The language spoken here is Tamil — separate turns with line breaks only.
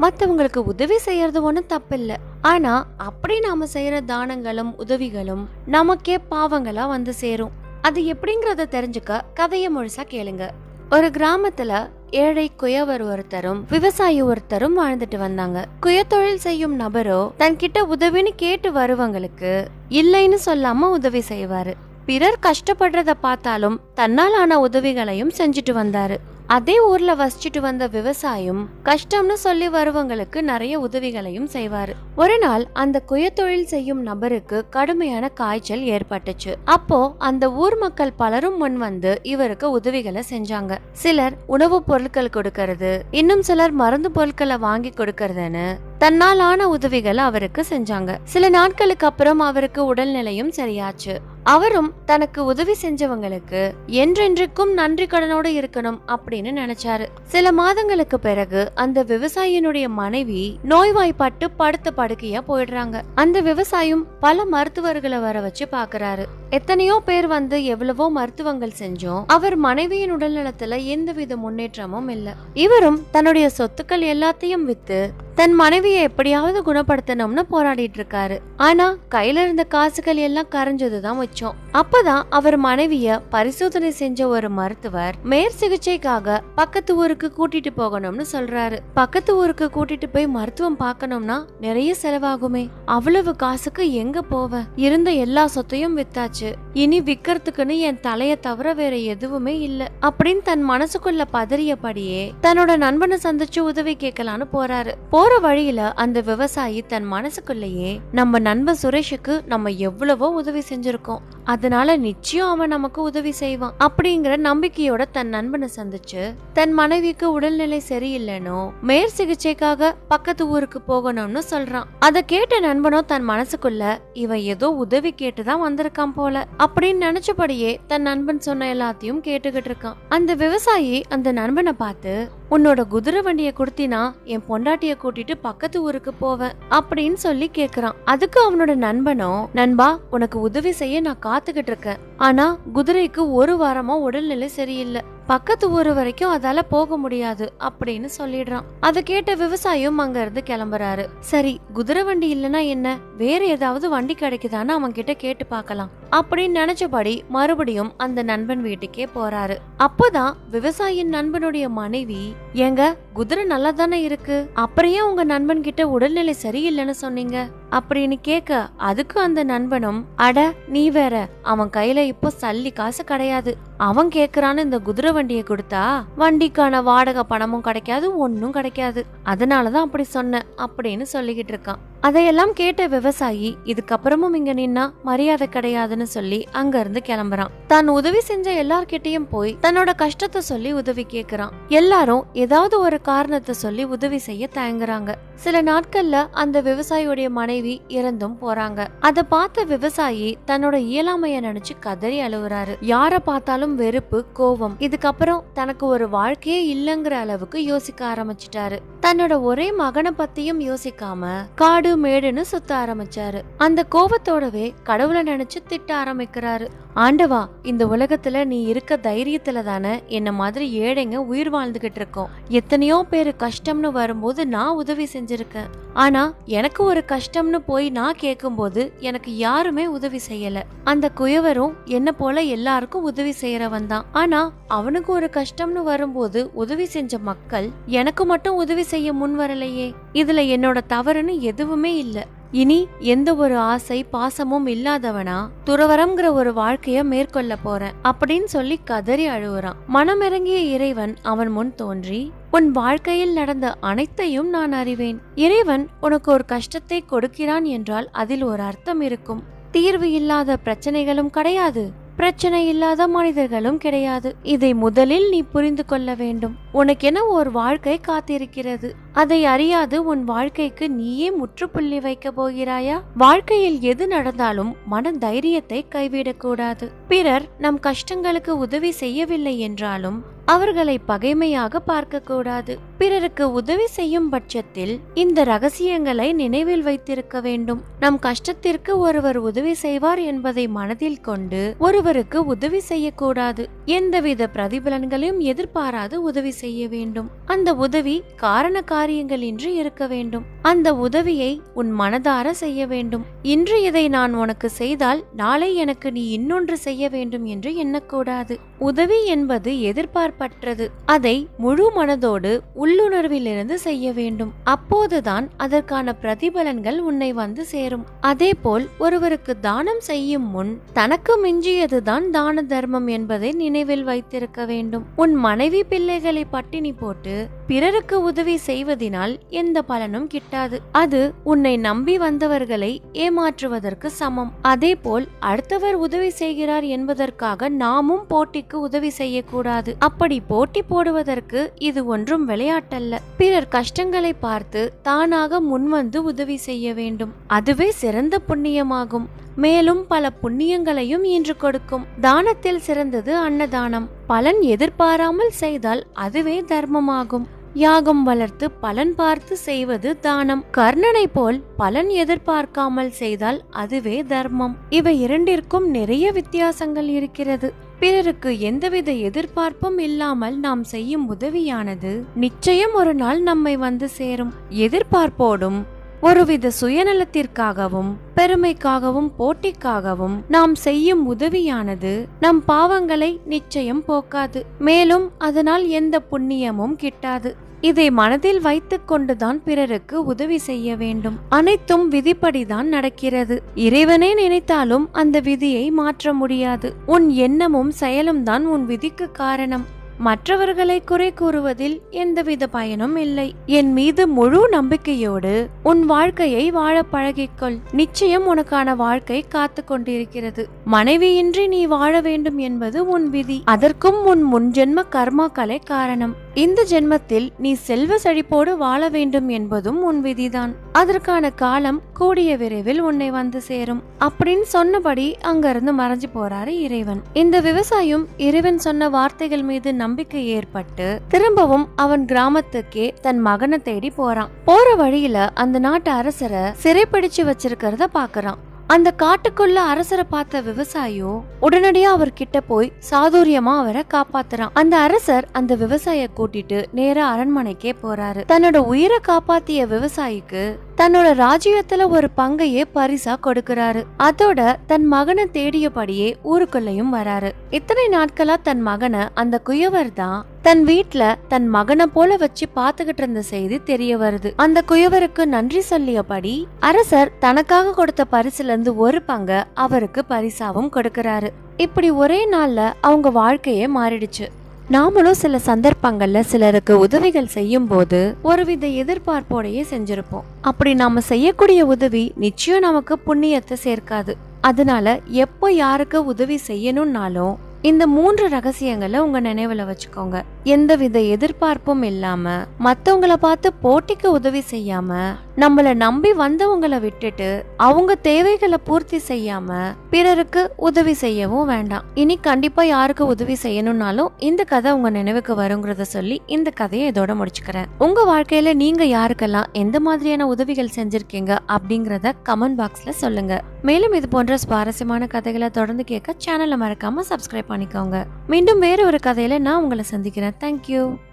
மற்றவங்களுக்கு உதவி செய்யறது ஒன்றும் தப்பில்லை. ஆனா அப்படி நாம செய்யற தானங்களும் உதவிகளும் நமக்கே பாவங்களா வந்து சேரும். அது எப்படிங்கறத தெரிஞ்சுக்க கதையை முழுசா கேளுங்க. ஒரு கிராமத்துல ஏழை குயவர் ஒருத்தரும் விவசாயி ஒருத்தரும் வாழ்ந்துட்டு வந்தாங்க. குயத்தொழில் செய்யும் நபரோ தன்கிட்ட உதவின்னு கேட்டு வருவங்களுக்கு இல்லைன்னு சொல்லாம உதவி செய்வாரு. பிறர் கஷ்டப்படுறத பார்த்தாலும் தன்னால் ஆன உதவிகளையும் செஞ்சுட்டு வந்தாரு. அதே ஊர்ல வசிச்சுட்டு வந்த விவசாயம் கஷ்டம்னு சொல்லி வருவங்களுக்கு நிறைய உதவிகளையும் செய்வாரு. ஒரு நாள் அந்த குயத்தொழில் செய்யும் நபருக்கு கடுமையான காய்ச்சல் ஏற்பட்டுச்சு. அப்போ அந்த ஊர் மக்கள் பலரும் முன் வந்து இவருக்கு உதவிகளை செஞ்சாங்க. சிலர் உணவுப் பொருட்கள் கொடுக்கறது இன்னும் சிலர் மருந்து பொருட்களை வாங்கி கொடுக்கறதுன்னு தன்னால் ஆன உதவிகளை அவருக்கு செஞ்சாங்க. சில நாட்களுக்கு அப்புறம் அவருக்கு உடல்நிலையும் சரியாச்சு. அவரும் தனக்கு உதவி செஞ்சவங்களுக்கு என்றென்றைக்கும் நன்றி கடனோட இருக்கணும் அப்படின்னு நினைச்சாரு. சில மாதங்களுக்கு பிறகு அந்த விவசாயியினுடைய மனைவி நோய்வாய்ப்பட்டு படுத்த படுக்கையா போயிடுறாங்க. அந்த விவசாயம் பல மருத்துவர்களை வர வச்சு பாக்குறாரு. எத்தனையோ பேர் வந்து எவ்வளவோ மருத்துவங்கள் செஞ்சோம். அவர் மனைவியின் உடல்நலத்துல எந்தவித முன்னேற்றமும் இல்ல. இவரும் தன்னுடைய சொத்துக்கள் எல்லாத்தையும் வித்து தன் மனைவியை எப்படியாவது குணப்படுத்தணும்னு போராடிட்டு இருக்காரு ஆனா கையில இருந்த காசுகள் எல்லாம் கரைஞ்சதுதான் வச்சோம் அப்பதான் அவர் மனைவிய பரிசோதனை செஞ்ச ஒரு மருத்துவர் மேற் சிகிச்சைக்காக பக்கத்து ஊருக்கு கூட்டிட்டு போகணும்னு சொல்றாரு. பக்கத்து ஊருக்கு கூட்டிட்டு போய் மருத்துவம் பார்க்கணும்னா நிறைய செலவாகுமே. அவ்வளவு காசுக்கு எங்க போவ? இருந்த எல்லா சொத்தையும் வித்தாச்சு. இனி விக்கிறதுக்குன்னு என் தலைய தவிர வேற எதுவுமே இல்ல. அப்படின்னு தன் மனசுக்குள்ள பதறியபடியே தன்னோட நண்பனை சந்திச்சு உதவி கேட்கலான்னு போறாரு. போற வழியில அந்த விவசாயி தன் மனசுக்குள்ளேயே நம்ம நண்பன் சுரேஷுக்கு நம்ம எவ்வளவோ உதவி செஞ்சிருக்கோம். அதனால நிச்சயம் அவன் நமக்கு உதவி செய்வான். அப்படிங்கிற நம்பிக்கையோட தன் நண்பனை சந்திச்சு தன் மனைவிக்கு உடல்நிலை சரியில்லைனோ மேற் சிகிச்சைக்காக பக்கத்து ஊருக்கு போகணும்னு சொல்றான். அத கேட்ட நண்பனோ தன் மனசுக்குள்ள இவன் ஏதோ உதவி கேட்டுதான் வந்திருக்கான் போல. அப்படின்னு நினைச்சபடியே தன் நண்பன் சொன்ன எல்லாத்தையும் கேட்டுக்கிட்டு இருக்கான். அந்த விவசாயி அந்த நண்பனை பார்த்து உன்னோட குதிரை வண்டியை கொடுத்தினா என் பொண்டாட்டிய கூட்டிட்டு பக்கத்து ஊருக்கு போவேன் அப்படின்னு சொல்லி கேக்குறான். அதுக்கு அவனோட நண்பனோ நண்பா உனக்கு உதவி செய்ய நான் காத்துக்கிட்டு இருக்கேன். ஆனா குதிரைக்கு ஒரு வாரமா உடல்நிலை சரியில்லை. பக்கத்து ஊர் வரைக்கும் அதால போக முடியாது அப்படின்னு சொல்லிடுறான். அதை கேட்ட விவசாயியும் அங்க இருந்து கிளம்புறாரு. சரி குதிரை வண்டி இல்லனா என்ன? வேற ஏதாவது வண்டி கிடைக்குதான்னு அவன் கிட்ட கேட்டு பார்க்கலாம். அப்படின்னு நினைச்சபடி மறுபடியும் அந்த நண்பன் வீட்டுக்கே போறாரு. அப்போதான் விவசாயியின் நண்பனுடைய மனைவி ஏங்க குதிரை நல்லா தானே இருக்கு? அப்புறம் உங்க நண்பன் கிட்ட உடல்நிலை சரியில்லைன்னு சொன்னீங்க? அப்படின்னு கேட்க அதுக்கு அந்த நண்பனும் அட நீ வேற அவன் கையில இப்போ சல்லி காசு கிடையாது. அவன் கேக்குறான்னு இந்த குதிரை வண்டியை கொடுத்தா வண்டிக்கான வாடகை பணமும் கிடைக்காது ஒன்றும் கிடைக்காது. அதனாலதான் அப்படி சொன்னேன் அப்படின்னு சொல்லிக்கிட்டு இருக்கான். அதையெல்லாம் கேட்ட விவசாயி இதுக்கப்புறமும் இங்க நின்னா மரியாதை கிடையாதுன்னு சொல்லி அங்க இருந்து கிளம்புறான். தான் உதவி செஞ்ச எல்லார்கிட்டயும் போய் தன்னோட கஷ்டத்தை சொல்லி உதவி கேக்குறான். எல்லாரும் ஏதாவது ஒரு காரணத்தை சொல்லி உதவி செய்ய தயங்குறாங்க. சில நாட்கள்ல அந்த விவசாயியுடைய மனைவி இறந்தும் போறாங்க. அத பார்த்த விவசாயி தன்னோட இயலாமைய நினைச்சு கதறி அழுவுறாரு. யார பார்த்தாலும் வெறுப்பு கோவம் இதுக்கப்புறம் தனக்கு ஒரு வாழ்க்கையே இல்லங்கிற அளவுக்கு யோசிக்க ஆரம்பிச்சிட்டாரு. தன்னோட ஒரே மகனை பத்தியும் யோசிக்காம காடு மேடுன்னு சுத்த ஆரம்பிச்சாரு. அந்த கோபத்தோடவே கடவுளை நினைச்சு திட்ட ஆரம்பிக்கிறாரு. ஆண்டவா இந்த உலகத்துல நீ இருக்க தைரியத்துல தானே என்ன மாதிரி ஏழைங்க உயிர் வாழ்ந்துகிட்டு இருக்கோம். எத்தனையோ பேரு கஷ்டம்னு வரும்போது நான் உதவி செஞ்சிருக்கேன். ஆனா எனக்கு ஒரு கஷ்டம்னு போய் நான் கேட்கும்போது எனக்கு யாருமே உதவி செய்யல. அந்த குயவரும் என்ன போல எல்லாருக்கும் உதவி செய்யறவன் தான். ஆனா அவனுக்கு ஒரு கஷ்டம்னு வரும்போது உதவி செஞ்ச மக்கள் எனக்கு மட்டும் உதவி செய்ய முன் வரலையே. இதுல என்னோட தவறுன்னு எதுவுமே இல்ல. இனி எந்த ஒரு ஆசை பாசமும் இல்லாதவனா துறவரம்ங்கிற ஒரு வாழ்க்கைய மேற்கொள்ள போறேன் அப்படின்னு சொல்லி கதறி அழுகுறான் மனமிறங்கிய இறைவன் அவன் முன் தோன்றி உன் வாழ்க்கையில் நடந்த அனைத்தையும் நான் அறிவேன். இறைவன் உனக்கு ஒரு கஷ்டத்தை கொடுக்கிறான் என்றால் அதில் ஒரு அர்த்தம் இருக்கும். தீர்வு இல்லாத பிரச்சனைகளும் கிடையாது. பிரச்சனை இல்லாத மனிதர்களும் கிடையாது. இதை முதலில் நீ புரிந்து கொள்ள வேண்டும். உனக்கென ஒரு வாழ்க்கை காத்திருக்கிறது. அதை அறியாது உன் வாழ்க்கைக்கு நீயே முற்றுப்புள்ளி வைக்க போகிறாயா? வாழ்க்கையில் எது நடந்தாலும் மன தைரியத்தை கைவிடக்கூடாது. பிறர் நம் கஷ்டங்களுக்கு உதவி செய்யவில்லை என்றாலும் அவர்களை பகைமையாக பார்க்க கூடாது பிறருக்கு உதவி செய்யும் பட்சத்தில் இந்த ரகசியங்களை நினைவில் வைத்திருக்க வேண்டும். நம் கஷ்டத்திற்கு ஒருவர் உதவி செய்வார் என்பதை மனதில் கொண்டு ஒருவருக்கு உதவி செய்யக்கூடாது. எந்தவித பிரதிபலன்களையும் எதிர்பாராது உதவி செய்ய வேண்டும். அந்த உதவி காரண காரியங்களின்றி இருக்க வேண்டும். அந்த உதவியை உன் மனதார செய்ய வேண்டும். இன்று இதை நான் உனக்கு செய்தால் நாளை எனக்கு நீ இன்னொன்று செய்ய வேண்டும் என்று எண்ணக்கூடாது. உதவி என்பது பற்றது. அதை முழு மனதோடு உள்ளுணர்விலிருந்து செய்ய வேண்டும். அப்போதுதான் அதற்கான பிரதிபலன்கள் உன்னை வந்து சேரும். அதேபோல் ஒருவருக்கு தானம் செய்யும் முன் தனக்கு மிஞ்சியதுதான் தான தர்மம் என்பதை நினைவில் வைத்திருக்க வேண்டும். உன் மனைவி பிள்ளைகளை பட்டினி போட்டு பிறருக்கு உதவி செய்வதினால் எந்த பலனும் கிட்டாது. அது உன்னை நம்பி வந்தவர்களை ஏமாற்றுவதற்கு சமம். அதேபோல் அடுத்தவர் உதவி செய்கிறார் என்பதற்காக நாமும் போட்டிக்கு உதவி செய்யக்கூடாது. அப்படி போட்டி போடுவதற்கு இது ஒன்றும் விளையாட்டல்ல. பிறர் கஷ்டங்களை பார்த்து தானாக முன்வந்து உதவி செய்ய வேண்டும். அதுவே சிறந்த புண்ணியமாகும். மேலும் பல புண்ணியங்களையும் ஈன்று கொடுக்கும். தானத்தில் சிறந்தது அன்னதானம். பலன் எதிர்பாராமல் செய்தால் அதுவே தர்மமாகும். யாகம் வளர்த்து பலன் பார்த்து செய்வது தானம். கர்ணனை போல் பலன் எதிர்பார்க்காமல் செய்தால் அதுவே தர்மம். இவை இரண்டிற்கும் நிறைய வித்தியாசங்கள் இருக்கிறது. பிறருக்கு எந்தவித எதிர்பார்ப்பும் இல்லாமல் நாம் செய்யும் உதவியானது நிச்சயம் ஒரு நாள் நம்மை வந்து சேரும். எதிர்பார்ப்போடும் ஒருவித சுயநலத்திற்காகவும் பெருமைக்காகவும் போட்டிக்காகவும் நாம் செய்யும் உதவியானது நம் பாவங்களை நிச்சயம் போக்காது. மேலும் அதனால் எந்த புண்ணியமும் கிட்டாது. இதை மனதில் வைத்துக் கொண்டுதான் பிறருக்கு உதவி செய்ய வேண்டும். அனைத்தும் விதிப்படிதான் நடக்கிறது. இறைவனே நினைத்தாலும் அந்த விதியை மாற்ற முடியாது. உன் எண்ணமும் செயலும் தான் உன் விதிக்கு காரணம். மற்றவர்களை குறை கூறுவதில் எந்தவித பயனும் இல்லை. என் மீது முழு நம்பிக்கையோடு உன் வாழ்க்கையை வாழ பழகிக்கொள். நிச்சயம் உனக்கான வாழ்க்கை காத்து கொண்டிருக்கிறது. மனைவியின்றி நீ வாழ வேண்டும் என்பது உன் விதி. அதற்கும் உன் முன்ஜென்ம கர்மாக்களே காரணம். இந்த ஜென்மத்தில் நீ செல்வ செழிப்போடு வாழ வேண்டும் என்பதும் உன் விதிதான். அதற்கான காலம் கூடிய விரைவில் உன்னை வந்து சேரும். அப்படின்னு சொன்னபடி அங்கிருந்து மறைஞ்சு போறாரு இறைவன். இந்த விவசாயம் இறைவன் சொன்ன வார்த்தைகள் மீது நம்பிக்கை ஏற்பட்டு திரும்பவும் அவன் கிராமத்துக்கே தன் மகனை தேடி போறான். போற வழியில அந்த நாட்டு அரசரை சிறைப்பிடிச்சு வச்சிருக்கிறத பாக்குறான். அந்த காட்டுக்குள்ள அரசரை பார்த்த விவசாயியோ உடனடியா அவர்கிட்ட போய் சாதுரியமா அவரை காப்பாத்துறான். அந்த அரசர் அந்த விவசாய கூட்டிட்டு நேரா அரண்மனைக்கே போறாரு. தன்னோட உயிரை காப்பாத்திய விவசாயிக்கு தன்னோட ராஜ்யத்துல ஒரு பங்கையே பரிசா கொடுக்கறாரு. அதோட தன் மகனை தேடியபடியே ஊருக்குள்ளயும் வராரு. இத்தனை நாட்களா தன் மகனை அந்த குயவர் தான் தன் வீட்ல தன் மகனை போல வச்சு பாத்துக்கிட்டு இருந்த செய்தி தெரிய வருது. அந்த குயவருக்கு நன்றி சொல்லியபடி அரசர் தனக்காக கொடுத்த பரிசுல இருந்து ஒரு பங்க அவருக்கு பரிசாவும் கொடுக்கறாரு. இப்படி ஒரே நாள்ல அவங்க வாழ்க்கையே மாறிடுச்சு. நாமளும் சில சந்தர்ப்பங்கள்ல சிலருக்கு உதவிகள் செய்யும் போது ஒருவித எதிர்பார்ப்போடையே செஞ்சிருப்போம். அப்படி நாம செய்யக்கூடிய உதவி நிச்சயம் நமக்கு புண்ணியத்தை சேர்க்காது. அதனால எப்போ யாருக்கு உதவி செய்யணும்னாலும் இந்த மூன்று ரகசியங்களை உங்க நினைவுல வச்சுக்கோங்க. எந்தவித எதிர்பார்ப்பும் இல்லாம மத்தவங்கள பார்த்து போட்டிக்கு உதவி செய்யாம நம்மளை நம்பி வந்தவங்களை விட்டுட்டு அவங்க தேவைகளை பூர்த்தி செய்யாம பிறருக்கு உதவி செய்யவும் வேண்டாம். இனி கண்டிப்பா யாருக்கு உதவி செய்யணும்னாலும் இந்த கதை உங்க நினைவுக்கு வருங்கிறத சொல்லி இந்த கதையை இதோட முடிச்சுக்கிறேன். உங்க வாழ்க்கையில நீங்க யாருக்கெல்லாம் எந்த மாதிரியான உதவிகள் செஞ்சிருக்கீங்க அப்படிங்கறத கமெண்ட் பாக்ஸ்ல சொல்லுங்க. மேலும் இது போன்ற சுவாரஸ்யமான கதைகளை தொடர்ந்து கேட்க சேனலை மறக்காம சப்ஸ்கிரைப் பண்ணிக்கோங்க. மீண்டும் வேற ஒரு கதையில நான் உங்களை சந்திக்கிறேன். தேங்க்யூ